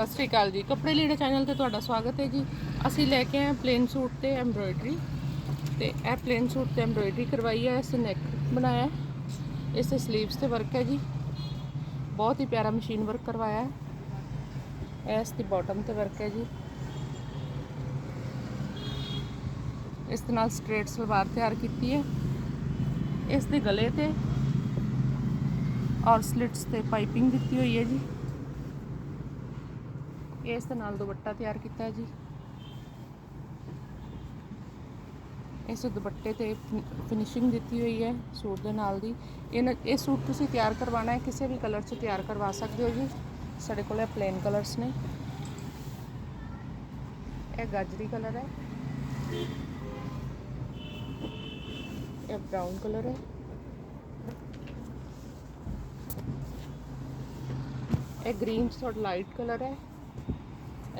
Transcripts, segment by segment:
ਸਤਿ ਸ਼੍ਰੀ ਅਕਾਲ ਜੀ। ਕੱਪੜੇ ਲੀੜੇ ਚੈਨਲ ਤੇ ਤੁਹਾਡਾ ਸਵਾਗਤ ਹੈ ਜੀ। ਅਸੀਂ ਲੈ ਕੇ ਆਏ ਪਲੇਨ ਸੂਟ ਤੇ ਐਮਬ੍ਰੋਇਡਰੀ ਤੇ ਇਹ ਪਲੇਨ ਸੂਟ ਤੇ ਐਮਬ੍ਰੋਇਡਰੀ ਕਰਵਾਈ ਹੈ, ਇਸ ਨੈਕ ਬਣਾਇਆ ਇਸ ਤੇ ਸਲੀਵਸ ਤੇ ਵਰਕ ਹੈ ਜੀ। ਬਹੁਤ ਹੀ ਪਿਆਰਾ ਮਸ਼ੀਨ ਵਰਕ ਕਰਵਾਇਆ ਹੈ। ਇਸ ਦੀ ਬਾਟਮ ਤੇ ਵਰਕ ਹੈ ਜੀ। ਇਸ ਦੇ ਨਾਲ ਸਟ੍ਰੇਟ ਸਲਵਾਰ ਤਿਆਰ ਕੀਤੀ ਹੈ। ਇਸ ਦੇ ਗਲੇ ਤੇ ਔਰ ਸਲਿਟਸ ਤੇ ਪਾਈਪਿੰਗ ਦਿੱਤੀ ਹੋਈ ਹੈ ਜੀ। ਇਸ ਦੇ ਨਾਲ ਦੁਪੱਟਾ ਤਿਆਰ ਕੀਤਾ ਹੈ ਜੀ। ਇਸ ਦੁਪੱਟੇ ਤੇ ਫਿਨਿਸ਼ਿੰਗ ਦਿੱਤੀ ਹੋਈ ਹੈ ਸੂਟ ਦੇ ਨਾਲ ਦੀ। ਇਹ ਇਹ ਸੂਟ ਤੁਸੀਂ ਤਿਆਰ ਕਰਵਾਉਣਾ ਹੈ, ਕਿਸੇ ਵੀ ਕਲਰ 'ਚ ਤਿਆਰ ਕਰਵਾ ਸਕਦੇ ਹੋ ਜੀ। ਸਾਡੇ ਕੋਲ ਇਹ ਪਲੇਨ ਕਲਰਸ ਨੇ। ਇਹ ਗਾਜਰੀ ਕਲਰ ਹੈ। ਇਹ ਬ੍ਰਾਊਨ ਕਲਰ ਹੈ। ਇਹ ਗ੍ਰੀਨ ਥੋੜਾ ਲਾਈਟ ਕਲਰ ਹੈ।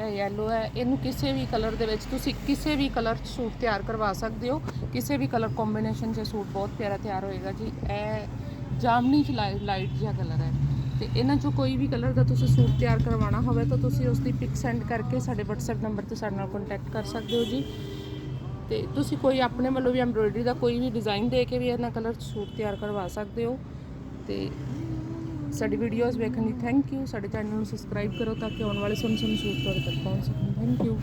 Yellow ਹੈ। ਇਹਨੂੰ ਕਿਸੇ ਵੀ ਕਲਰ ਦੇ ਵਿੱਚ ਤੁਸੀਂ ਕਿਸੇ ਵੀ ਕਲਰ 'ਚ ਸੂਟ ਤਿਆਰ ਕਰਵਾ ਸਕਦੇ ਹੋ। ਕਿਸੇ ਵੀ ਕਲਰ ਕੰਬੀਨੇਸ਼ਨ 'ਚ ਸੂਟ ਬਹੁਤ ਪਿਆਰਾ ਤਿਆਰ ਹੋਏਗਾ ਜੀ। ਇਹ ਜਾਮਨੀ 'ਚ ਲਾਈਟ ਜਿਹਾ ਕਲਰ ਹੈ। ਤੇ ਇਹਨਾਂ 'ਚੋਂ ਕੋਈ ਵੀ ਕਲਰ ਦਾ ਤੁਸੀਂ ਸੂਟ ਤਿਆਰ ਕਰਵਾਉਣਾ ਹੋਵੇ ਤਾਂ ਤੁਸੀਂ ਉਸ ਦੀ ਪਿਕ ਸੈਂਡ ਕਰਕੇ ਸਾਡੇ WhatsApp ਨੰਬਰ ਤੇ ਸਾਡੇ ਨਾਲ ਕੰਟੈਕਟ ਕਰ ਸਕਦੇ ਹੋ ਜੀ। ਤੇ ਤੁਸੀਂ ਕੋਈ ਆਪਣੇ ਵੱਲੋਂ ਵੀ ਐਮਬ੍ਰੋਇਡਰੀ ਦਾ ਕੋਈ ਵੀ ਡਿਜ਼ਾਈਨ ਦੇ ਕੇ ਵੀ ਇਹਨਾਂ ਕਲਰ 'ਚ ਸੂਟ ਤਿਆਰ ਕਰਵਾ ਸਕਦੇ ਹੋ। ਤੇ ਸਾਡੀ ਵੀਡੀਓਜ਼ ਵੇਖਣ ਲਈ ਥੈਂਕ ਯੂ ਸਾਡੇ ਚੈਨਲ ਨੂੰ ਸਬਸਕ੍ਰਾਈਬ ਕਰੋ ਤਾਂ ਕਿ ਆਉਣ ਵਾਲੇ ਸੁਣ ਸੁਣ ਸੂਟ ਤੁਹਾਡੇ ਤੱਕ ਪਹੁੰਚ ਸਕਣ। Thank you